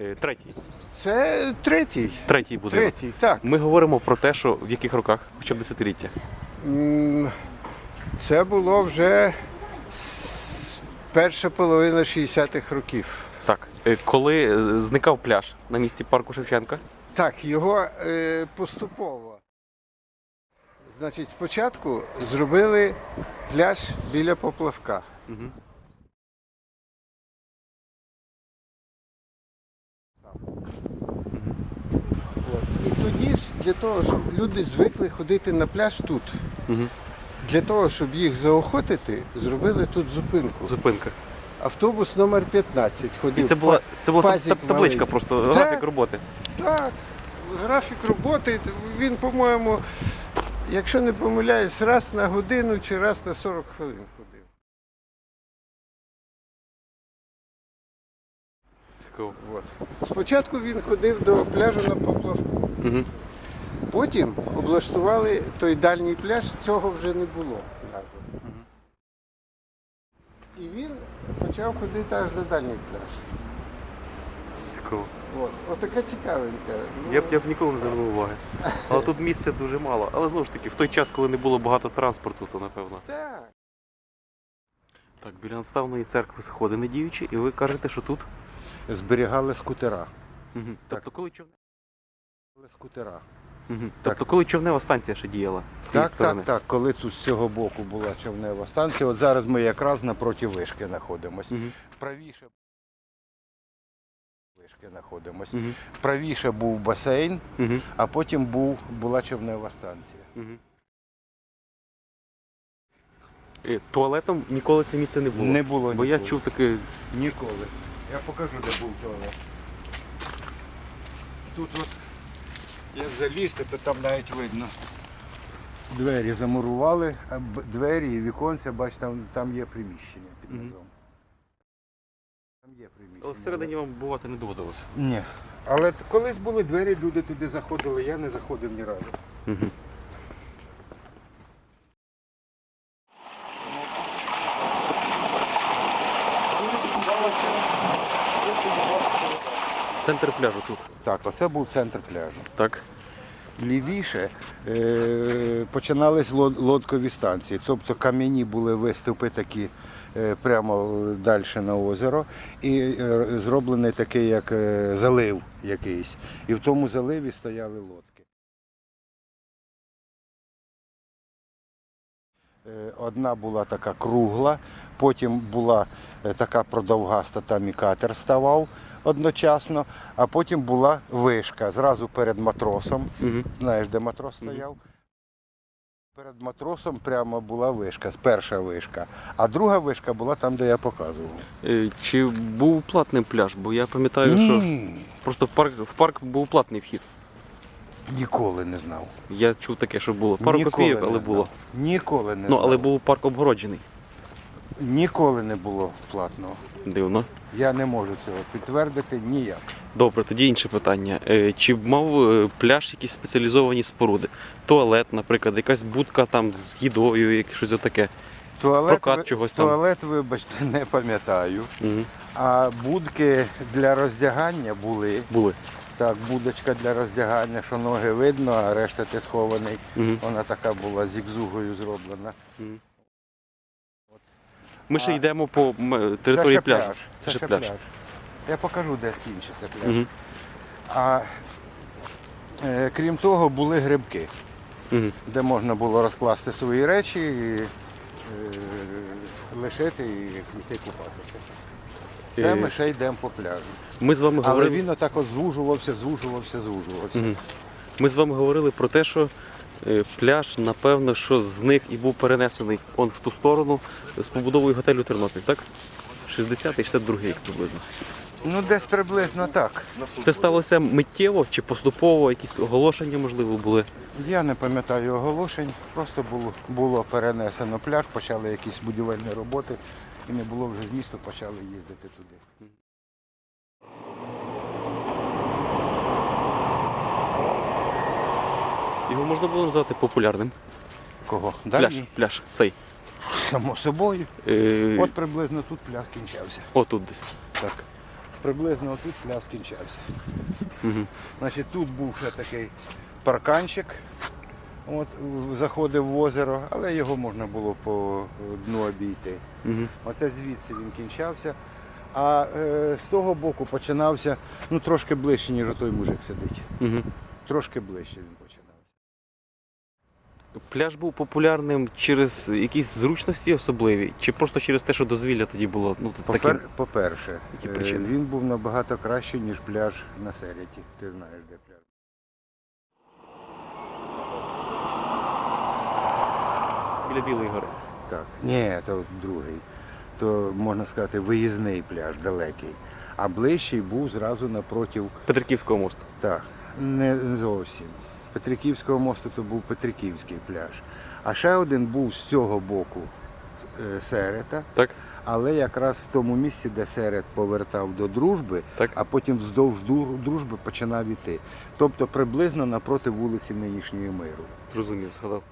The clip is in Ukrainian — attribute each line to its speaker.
Speaker 1: Е, Третій.
Speaker 2: Це третій.
Speaker 1: Третій будинок.
Speaker 2: Третій, так.
Speaker 1: Ми говоримо про те, що в яких роках, хоча б десятиліття.
Speaker 2: Це було вже перша половина 60-х років.
Speaker 1: Так. Е, Коли е, зникав пляж на місці парку Шевченка,
Speaker 2: Так, його поступово. Значить, спочатку зробили пляж біля поплавка.
Speaker 1: угу.
Speaker 2: І тоді ж для того, щоб люди звикли ходити на пляж тут.
Speaker 1: Угу.
Speaker 2: Для того, щоб їх заохотити, зробили тут зупинку.
Speaker 1: зупинка.
Speaker 2: Автобус номер 15 ходив.
Speaker 1: І це була, це була
Speaker 2: пазик
Speaker 1: таб- табличка просто,
Speaker 2: Так.
Speaker 1: графік роботи.
Speaker 2: Так, графік роботи, він, по-моєму, якщо не помиляюсь, раз на годину чи раз на 40 хвилин ходив.
Speaker 1: Цікаво.
Speaker 2: От. Спочатку він ходив до пляжу на поплавку.
Speaker 1: Угу.
Speaker 2: Потім облаштували той дальній пляж, цього вже не було пляжу. І він почав ходити аж на дальній пляж.
Speaker 1: Цікаво.
Speaker 2: От. Отака цікавенька. Ну,
Speaker 1: Я б, я б ніколи не звернув уваги. Але тут місця дуже мало. Але знову ж таки, в той час, коли не було багато транспорту, то напевно.
Speaker 2: Так.
Speaker 1: Так, біля наставної церкви сходи не діючі, і ви кажете, що тут.
Speaker 3: Зберігали скутера.
Speaker 1: Угу. Тобто, коли човне...
Speaker 3: Скутера.
Speaker 1: угу. Тобто, коли човнева станція ще діяла з цієї
Speaker 3: Так,
Speaker 1: сторони.
Speaker 3: так, так. Коли тут з цього боку була човнева станція, от зараз ми якраз напроти вишки знаходимося. Вправіше вишки знаходимося. Вправіше був басейн, а потім був, була човнева станція.
Speaker 1: Е, Туалетом ніколи це місце не було.
Speaker 3: Не було
Speaker 1: Бо я
Speaker 3: ніколи.
Speaker 1: чув таке.
Speaker 3: Ніколи. Я покажу, де був туалет. Тут от, як залізти, то там навіть видно. Двері замурували, а б- двері і віконця, бач, там, там є приміщення під
Speaker 1: Мгм.
Speaker 3: низом. Там є приміщення.
Speaker 1: Але всередині вам бувати не доводилося.
Speaker 3: Ні. Але т- колись були двері, люди туди заходили, я не заходив ні разу.
Speaker 1: Угу. Центр пляжу тут.
Speaker 3: Так, оце був центр пляжу.
Speaker 1: Так.
Speaker 3: Лівіше е, починались лод- лодкові станції, тобто кам'яні були виступи такі е, прямо далі на озеро, і е, зроблений такий як е, залив якийсь. І в тому заливі стояли лодки. Одна була така кругла, потім була е, така продовгаста, там і катер ставав одночасно, а потім була вишка зразу перед матросом.
Speaker 1: Угу.
Speaker 3: Знаєш, де матрос стояв? Перед матросом прямо була вишка, перша вишка, а друга вишка була там, де я показував.
Speaker 1: Е, Чи був платний пляж? Бо я пам'ятаю, що
Speaker 3: Ні,
Speaker 1: просто в парк, в парк був платний вхід.
Speaker 3: Ніколи не знав.
Speaker 1: Я чув таке, що було. Пару
Speaker 3: Ніколи
Speaker 1: копійок,
Speaker 3: не
Speaker 1: але
Speaker 3: знав.
Speaker 1: було.
Speaker 3: Ніколи не
Speaker 1: Ну,
Speaker 3: знав.
Speaker 1: але був парк обгороджений.
Speaker 3: Ніколи не було платного.
Speaker 1: Дивно.
Speaker 3: Я не можу цього підтвердити ніяк.
Speaker 1: Добре, тоді інше питання. Е, Чи мав е, пляж якісь спеціалізовані споруди? Туалет, наприклад, якась будка там з їдою, як щось отаке.
Speaker 3: Туалет,
Speaker 1: Прокат
Speaker 3: ви-
Speaker 1: чогось там.
Speaker 3: туалет, вибачте, не пам'ятаю.
Speaker 1: Угу.
Speaker 3: А будки для роздягання були.
Speaker 1: Були.
Speaker 3: Так, будочка для роздягання, що ноги видно, а решта ти схований.
Speaker 1: Угу.
Speaker 3: Вона така була зігзугою зроблена.
Speaker 1: Ми ще
Speaker 3: А-
Speaker 1: йдемо по м,
Speaker 3: Це
Speaker 1: території
Speaker 3: ще
Speaker 1: пляжу.
Speaker 3: пляж. Це
Speaker 1: ще
Speaker 3: ще
Speaker 1: пляж.
Speaker 3: пляж. Я покажу, де кінчиться пляж.
Speaker 1: Угу.
Speaker 3: А е, крім того, були грибки,
Speaker 1: Угу.
Speaker 3: де можна було розкласти свої речі, і, е, лишити і йти купатися. Це ми ще йдемо по пляжу.
Speaker 1: Ми з вами
Speaker 3: Але
Speaker 1: говорили.
Speaker 3: він отак от звужувався, звужувався, звужувався.
Speaker 1: Мгм. Ми з вами говорили про те, що е, пляж, напевно, що зник і був перенесений он в ту сторону з побудовою готелю Тернопіль, так? 60-й, 62-й рік приблизно.
Speaker 3: Ну, десь приблизно так.
Speaker 1: Це сталося миттєво чи поступово, якісь оголошення, можливо, були.
Speaker 3: Я не пам'ятаю оголошень, просто було, було перенесено пляж, почали якісь будівельні роботи, і не було вже змісту, почали їздити туди.
Speaker 1: Його можна було назвати популярним.
Speaker 3: Кого?
Speaker 1: Пляж,
Speaker 3: Дальній?
Speaker 1: пляж цей.
Speaker 3: Само собою.
Speaker 1: Е,
Speaker 3: От приблизно тут пляж кінчався.
Speaker 1: Отут десь.
Speaker 3: Так. приблизно отут пляс кінчався.
Speaker 1: Угу.
Speaker 3: Значить, тут був ще такий парканчик, от, заходив в озеро, але його можна було по дну обійти.
Speaker 1: Угу.
Speaker 3: Оце звідси він кінчався. А е, з того боку починався ну, трошки ближче, ніж той мужик сидить.
Speaker 1: Угу.
Speaker 3: Трошки ближче він починався.
Speaker 1: Пляж був популярним через якісь зручності особливі, чи просто через те, що дозвілля тоді було ну?
Speaker 3: Попер, по-перше, е, він був набагато кращий, ніж пляж на Сереті. Ти знаєш, де пляж.
Speaker 1: Біля Білої гори.
Speaker 3: Так. Ні, то другий. То можна сказати виїзний пляж далекий. А ближчий був зразу напротив
Speaker 1: Петриківського мосту.
Speaker 3: Так, не зовсім. Петриківського мосту то був Петриківський пляж. А ще один був з цього боку е, Серета,
Speaker 1: Так?
Speaker 3: але якраз в тому місці, де Серед повертав до дружби,
Speaker 1: Так.
Speaker 3: а потім вздовж дружби починав іти. Тобто приблизно напроти вулиці нинішньої миру.
Speaker 1: Зрозумів, згадав.